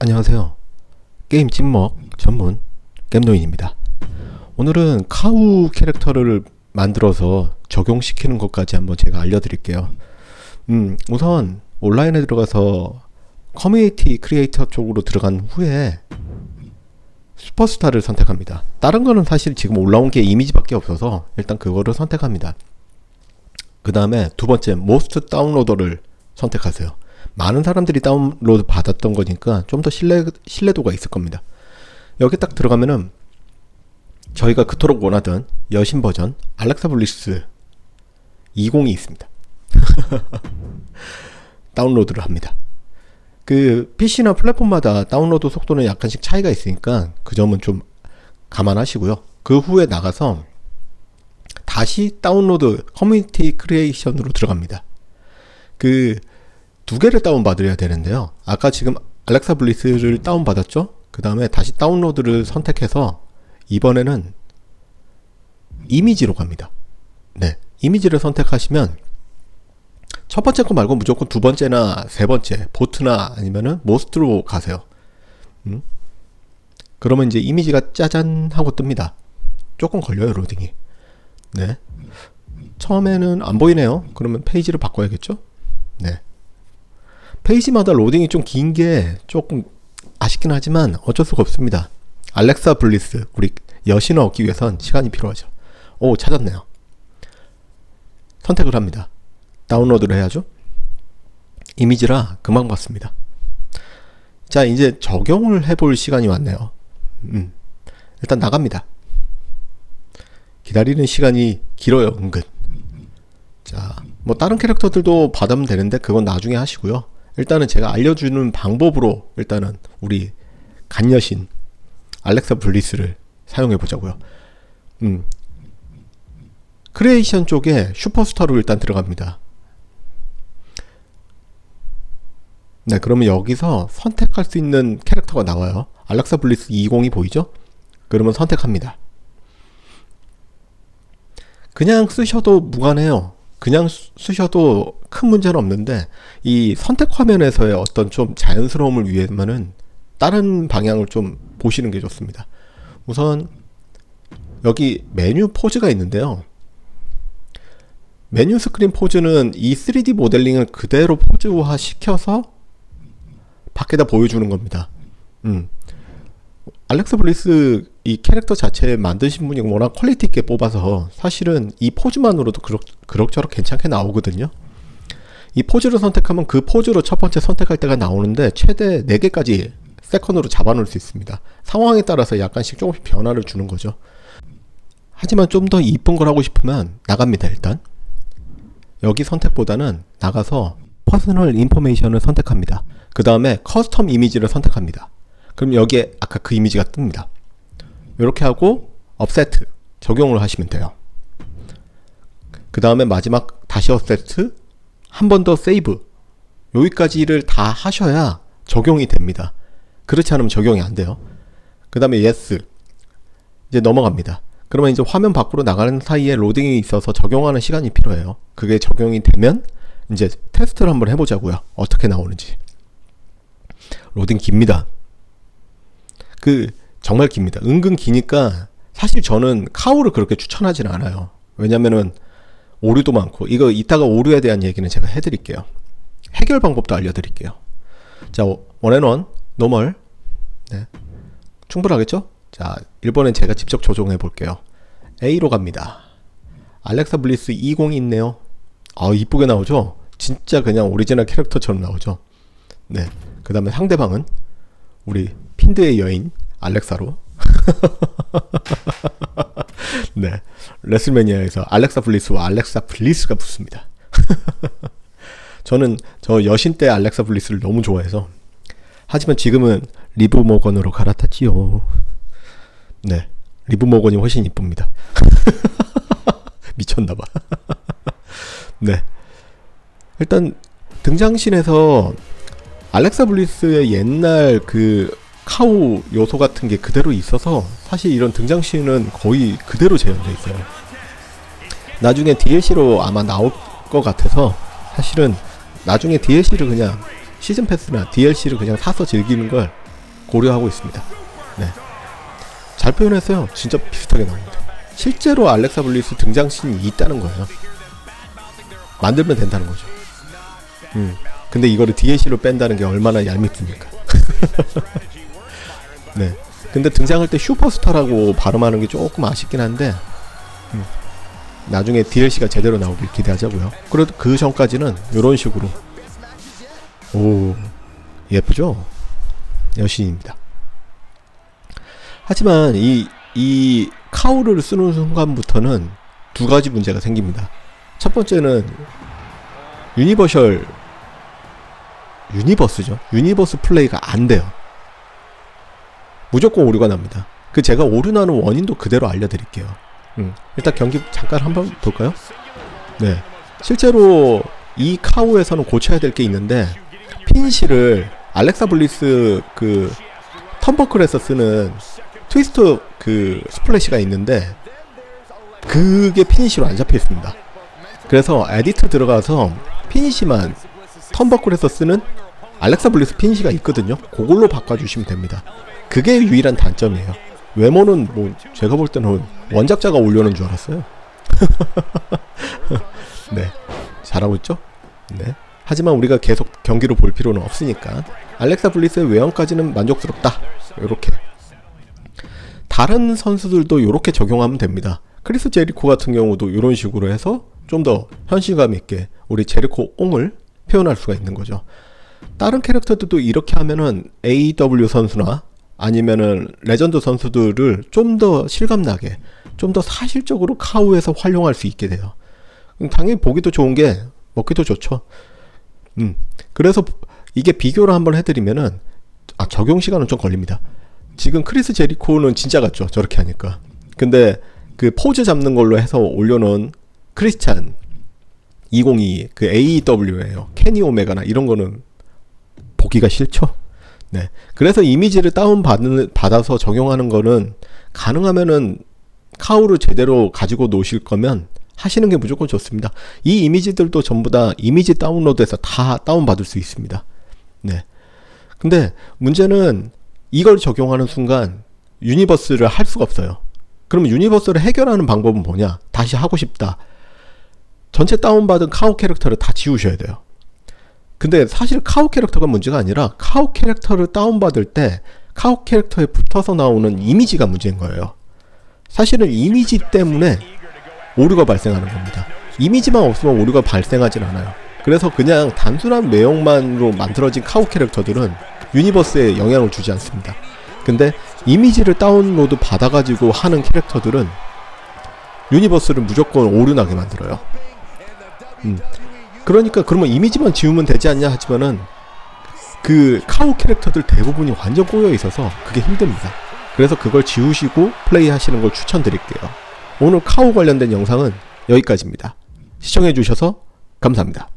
안녕하세요. 게임 찐먹 전문 겜노인입니다. 오늘은 카우 캐릭터를 만들어서 적용시키는 것까지 한번 제가 알려드릴게요. 음, 우선 온라인에 들어가서 커뮤니티 크리에이터 쪽으로 들어간 후에 슈퍼스타를 선택합니다. 다른 거는 사실 지금 올라온 게 이미지밖에 없어서 일단 그거를 선택합니다. 그 다음에 두 번째 모스트 다운로더를 선택하세요. 많은 사람들이 다운로드 받았던 거니까 좀 더 신뢰, 신뢰도가 있을 겁니다. 여기 딱 들어가면은 저희가 그토록 원하던 여신 버전 알렉사 블리스 20이 있습니다. 다운로드를 합니다. 그 PC나 플랫폼마다 다운로드 속도는 약간씩 차이가 있으니까 그 점은 좀 감안하시고요. 그 후에 나가서 다시 다운로드 커뮤니티 크리에이션으로 들어갑니다. 그 두 개를 다운받아야 되는데요. 아까 지금 알렉사 블리스를 다운받았죠? 그 다음에 다시 다운로드를 선택해서 이번에는 이미지로 갑니다. 네. 이미지를 선택하시면 첫 번째 거 말고 무조건 두 번째나 세 번째, 보트나 아니면은 모스트로 가세요. 음? 그러면 이제 이미지가 짜잔 하고 뜹니다. 조금 걸려요, 로딩이. 네. 처음에는 안 보이네요. 그러면 페이지를 바꿔야겠죠? 네. 페이지마다 로딩이 좀 긴 게 조금 아쉽긴 하지만 어쩔 수가 없습니다. 알렉사 블리스, 우리 여신을 얻기 위해선 시간이 필요하죠. 오, 찾았네요. 선택을 합니다. 다운로드를 해야죠. 이미지라 금방 봤습니다. 자, 이제 적용을 해볼 시간이 왔네요. 음, 일단 나갑니다. 기다리는 시간이 길어요, 은근. 자, 뭐 다른 캐릭터들도 받으면 되는데 그건 나중에 하시고요. 일단은 제가 알려주는 방법으로 일단은 우리 간여신 알렉사 블리스를 사용해 보자고요. 음. 크리에이션 쪽에 슈퍼스타로 일단 들어갑니다. 네, 그러면 여기서 선택할 수 있는 캐릭터가 나와요. 알렉사 블리스 20이 보이죠? 그러면 선택합니다. 그냥 쓰셔도 무관해요. 그냥 쓰- 쓰셔도 큰 문제는 없는데 이 선택 화면에서의 어떤 좀 자연스러움을 위해서는 다른 방향을 좀 보시는 게 좋습니다. 우선 여기 메뉴 포즈가 있는데요. 메뉴 스크린 포즈는 이 3D 모델링을 그대로 포즈화 시켜서 밖에다 보여주는 겁니다. 음. 알렉스 블리스 이 캐릭터 자체 만드신 분이 워낙 퀄리티 있게 뽑아서 사실은 이 포즈만으로도 그럭, 그럭저럭 괜찮게 나오거든요. 이 포즈를 선택하면 그 포즈로 첫 번째 선택할 때가 나오는데 최대 4개까지 세컨으로 잡아놓을 수 있습니다. 상황에 따라서 약간씩 조금씩 변화를 주는 거죠. 하지만 좀 더 이쁜 걸 하고 싶으면 나갑니다, 일단. 여기 선택보다는 나가서 퍼스널 인포메이션을 선택합니다. 그 다음에 커스텀 이미지를 선택합니다. 그럼 여기에 아까 그 이미지가 뜹니다. 이렇게 하고 업세트 적용을 하시면 돼요. 그 다음에 마지막 다시 업세트 한 번 더 세이브 여기까지를 다 하셔야 적용이 됩니다. 그렇지 않으면 적용이 안 돼요. 그 다음에 yes 이제 넘어갑니다. 그러면 이제 화면 밖으로 나가는 사이에 로딩이 있어서 적용하는 시간이 필요해요. 그게 적용이 되면 이제 테스트를 한번 해보자고요. 어떻게 나오는지. 로딩 깁니다. 그 정말 깁니다. 은근 기니까 사실 저는 카우를 그렇게 추천하진 않아요. 왜냐면은 오류도 많고 이거 이따가 오류에 대한 얘기는 제가 해드릴게요. 해결 방법도 알려드릴게요. 자 원앤원 노멀 네. 충분하겠죠? 자 1번엔 제가 직접 조정해 볼게요. A로 갑니다. 알렉사 블리스 20이 있네요. 아 이쁘게 나오죠? 진짜 그냥 오리지널 캐릭터처럼 나오죠? 네. 그 다음에 상대방은 우리 핀드의 여인 알렉사로 네 레슬매니아에서 알렉사 블리스와 알렉사 블리스가 붙습니다. 저는 저 여신 때 알렉사 블리스를 너무 좋아해서 하지만 지금은 리브 모건으로 갈아탔지요. 네 리브 모건이 훨씬 이쁩니다. 미쳤나봐. 네 일단 등장신에서 알렉사 블리스의 옛날 그 카우 요소 같은 게 그대로 있어서 사실 이런 등장씬은 거의 그대로 재현돼 있어요. 나중에 DLC로 아마 나올 것 같아서 사실은 나중에 DLC를 그냥 시즌 패스나 DLC를 그냥 사서 즐기는 걸 고려하고 있습니다. 네. 잘 표현했어요. 진짜 비슷하게 나옵니다. 실제로 알렉사 블리스 등장씬이 있다는 거예요. 만들면 된다는 거죠. 음. 근데 이거를 DLC로 뺀다는 게 얼마나 얄밉습니까? 네. 근데 등장할 때 슈퍼스타라고 발음하는 게 조금 아쉽긴 한데, 음. 나중에 DLC가 제대로 나오길 기대하자고요. 그래도 그 전까지는 이런 식으로 오 예쁘죠? 여신입니다. 하지만 이, 이 카우를 쓰는 순간부터는 두 가지 문제가 생깁니다. 첫 번째는 유니버셜 유니버스죠. 유니버스 플레이가 안 돼요. 무조건 오류가 납니다. 그 제가 오류 나는 원인도 그대로 알려드릴게요. 음, 일단 경기 잠깐 한번 볼까요? 네. 실제로 이 카우에서는 고쳐야 될 게 있는데 피니시를 알렉사 블리스 그 텀버클에서 쓰는 트위스트 그 스플래시가 있는데 그게 피니시로 안 잡혀 있습니다. 그래서 에디트 들어가서 피니시만 텀버클에서 쓰는 알렉사 블리스 피니시가 있거든요. 그걸로 바꿔주시면 됩니다. 그게 유일한 단점이에요. 외모는 뭐 제가 볼 때는 원작자가 올려놓은 줄 알았어요. 네, 잘하고 있죠? 네. 하지만 우리가 계속 경기를 볼 필요는 없으니까 알렉사 블리스의 외형까지는 만족스럽다. 이렇게 다른 선수들도 이렇게 적용하면 됩니다. 크리스 제리코 같은 경우도 이런 식으로 해서 좀 더 현실감 있게 우리 제리코 옹을 표현할 수가 있는 거죠. 다른 캐릭터들도 이렇게 하면은 AW 선수나 아니면은 레전드 선수들을 좀 더 실감나게 좀 더 사실적으로 카우에서 활용할 수 있게 돼요. 음, 당연히 보기도 좋은 게 먹기도 좋죠. 음. 그래서 이게 비교를 한번 해드리면은 아 적용 시간은 좀 걸립니다. 지금 크리스 제리코는 진짜 같죠. 저렇게 하니까. 근데 그 포즈 잡는 걸로 해서 올려놓은 크리스찬 202그 AEW예요. 케니 오메가나 이런 거는 보기가 싫죠. 네. 그래서 이미지를 다운 받는 받아서 적용하는 거는 가능하면은 카우를 제대로 가지고 노실 거면 하시는 게 무조건 좋습니다. 이 이미지들도 전부 다 이미지 다운로드해서 다 다운받을 수 있습니다. 네. 근데 문제는 이걸 적용하는 순간 유니버스를 할 수가 없어요. 그럼 유니버스를 해결하는 방법은 뭐냐? 다시 하고 싶다. 전체 다운받은 카우 캐릭터를 다 지우셔야 돼요. 근데 사실 카우 캐릭터가 문제가 아니라 카우 캐릭터를 다운받을 때 카우 캐릭터에 붙어서 나오는 이미지가 문제인 거예요. 사실은 이미지 때문에 오류가 발생하는 겁니다. 이미지만 없으면 오류가 발생하진 않아요. 그래서 그냥 단순한 내용만으로 만들어진 카우 캐릭터들은 유니버스에 영향을 주지 않습니다. 근데 이미지를 다운로드 받아가지고 하는 캐릭터들은 유니버스를 무조건 오류나게 만들어요. 음. 그러니까 그러면 이미지만 지우면 되지 않냐 하지만은 그 카우 캐릭터들 대부분이 완전 꼬여 있어서 그게 힘듭니다. 그래서 그걸 지우시고 플레이 하시는 걸 추천드릴게요. 오늘 카우 관련된 영상은 여기까지입니다. 시청해주셔서 감사합니다.